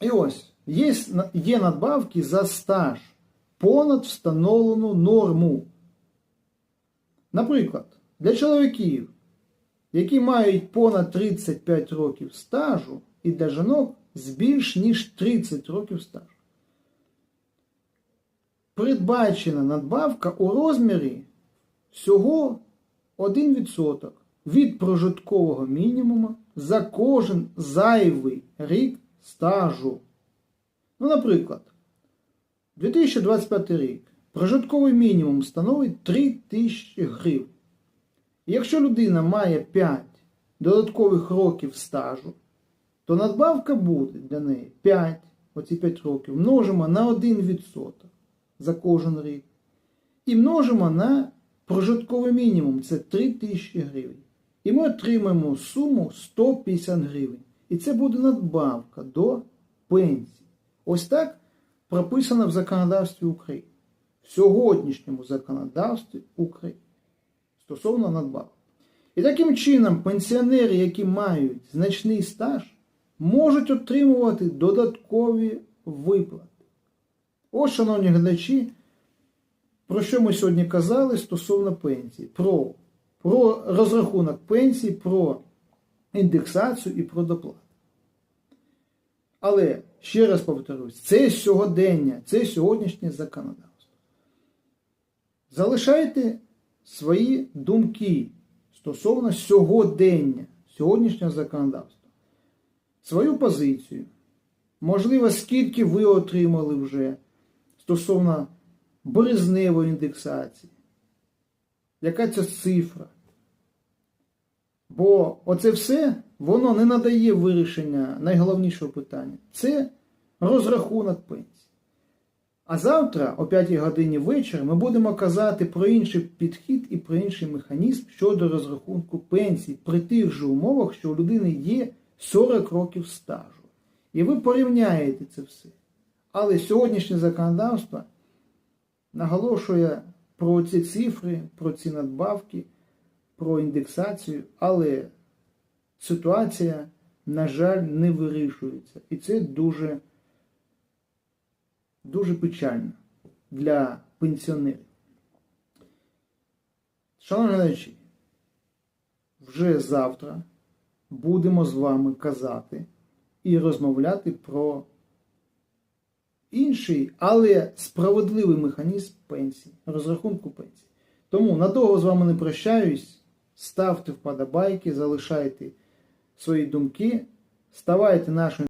І ось, є, є надбавки за стаж понад встановлену норму. Наприклад, для чоловіків, які мають понад 35 років стажу, і для жінок з більш ніж 30 років стажу. Передбачена надбавка у розмірі всього 1% від прожиткового мінімуму за кожен зайвий рік стажу. Ну, наприклад, 2025 рік прожитковий мінімум становить 3 тисячі гривень. Якщо людина має 5 додаткових років стажу, то надбавка буде для неї 5, оці 5 років, множимо на 1% за кожен рік. І множимо на прожитковий мінімум це 3 тисячі гривень. І ми отримаємо суму 150 гривень. І це буде надбавка до пенсії. Ось так прописано в законодавстві України. В сьогоднішньому законодавстві України стосовно надбавок. І таким чином пенсіонери, які мають значний стаж, можуть отримувати додаткові виплати. Ось, шановні глядачі, про що ми сьогодні казали стосовно пенсії? Про, про розрахунок пенсії, про індексацію і про доплату. Але, ще раз повторюсь, це сьогодення, це сьогоднішнє законодавство. Залишайте свої думки стосовно сьогодення, сьогоднішнього законодавства, свою позицію. Можливо, скільки ви отримали вже стосовно березневої індексації. Яка це цифра? Бо оце все воно не надає вирішення найголовнішого питання. Це розрахунок пенсії. А завтра, о 5 годині вечора, ми будемо казати про інший підхід і про інший механізм щодо розрахунку пенсії при тих же умовах, що у людини є 40 років стажу. І ви порівняєте це все. Але сьогоднішнє законодавство наголошує про ці цифри, про ці надбавки, про індексацію, але ситуація, на жаль, не вирішується. І це дуже, дуже печально для пенсіонерів. Шановні глядачі, вже завтра будемо з вами казати і розмовляти про інший, але справедливий механізм пенсії, розрахунку пенсії. Тому надовго з вами не прощаюсь. Ставте вподобайки, залишайте свої думки, ставайте нашою.